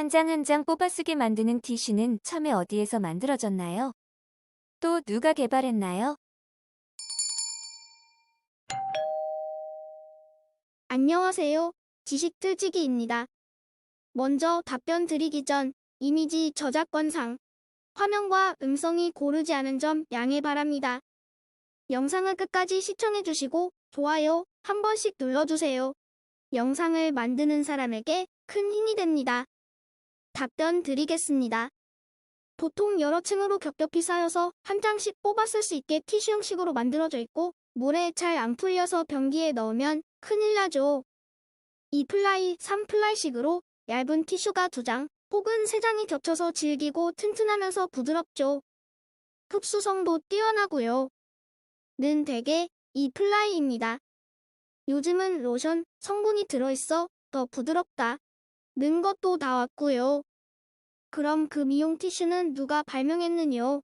한 장 한 장 뽑아쓰게 만드는 티슈는 처음에 어디에서 만들어졌나요? 또 누가 개발했나요? 안녕하세요. 지식틀지기입니다. 먼저 답변 드리기 전 이미지 저작권상 화면과 음성이 고르지 않은 점 양해 바랍니다. 영상을 끝까지 시청해주시고 좋아요 한 번씩 눌러주세요. 영상을 만드는 사람에게 큰 힘이 됩니다. 답변 드리겠습니다. 보통 여러 층으로 겹겹이 쌓여서 한 장씩 뽑아 쓸 수 있게 티슈 형식으로 만들어져 있고 물에 잘 안 풀려서 변기에 넣으면 큰일 나죠. 2플라이, 3플라이식으로 얇은 티슈가 2장 혹은 3장이 겹쳐서 질기고 튼튼하면서 부드럽죠. 흡수성도 뛰어나고요. 는 대개 2플라이입니다. 요즘은 로션 성분이 들어있어 더 부드럽다. 는 것도 나왔고요. 그럼 그 미용 티슈는 누가 발명했느뇨?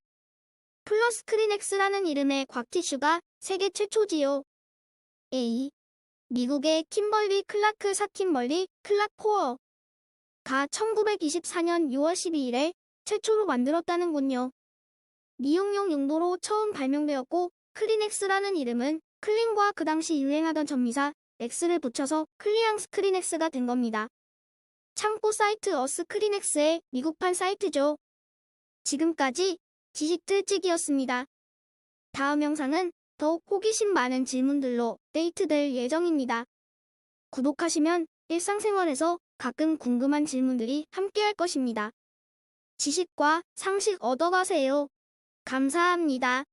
플러스 크리넥스라는 이름의 곽티슈가 세계 최초지요. A. 미국의 킴벌리 클라크 사킴벌리 클라코어 가 1924년 6월 12일에 최초로 만들었다는군요. 미용용 용도로 처음 발명되었고 클리넥스라는 이름은 클린과 그 당시 유행하던 전미사 엑스를 붙여서 클리앙스 크리넥스가 된 겁니다. 창고 사이트 어스 크리넥스의 미국판 사이트죠. 지금까지 지식들찌기였습니다. 다음 영상은 더욱 호기심 많은 질문들로 데이트될 예정입니다. 구독하시면 일상생활에서 가끔 궁금한 질문들이 함께할 것입니다. 지식과 상식 얻어가세요. 감사합니다.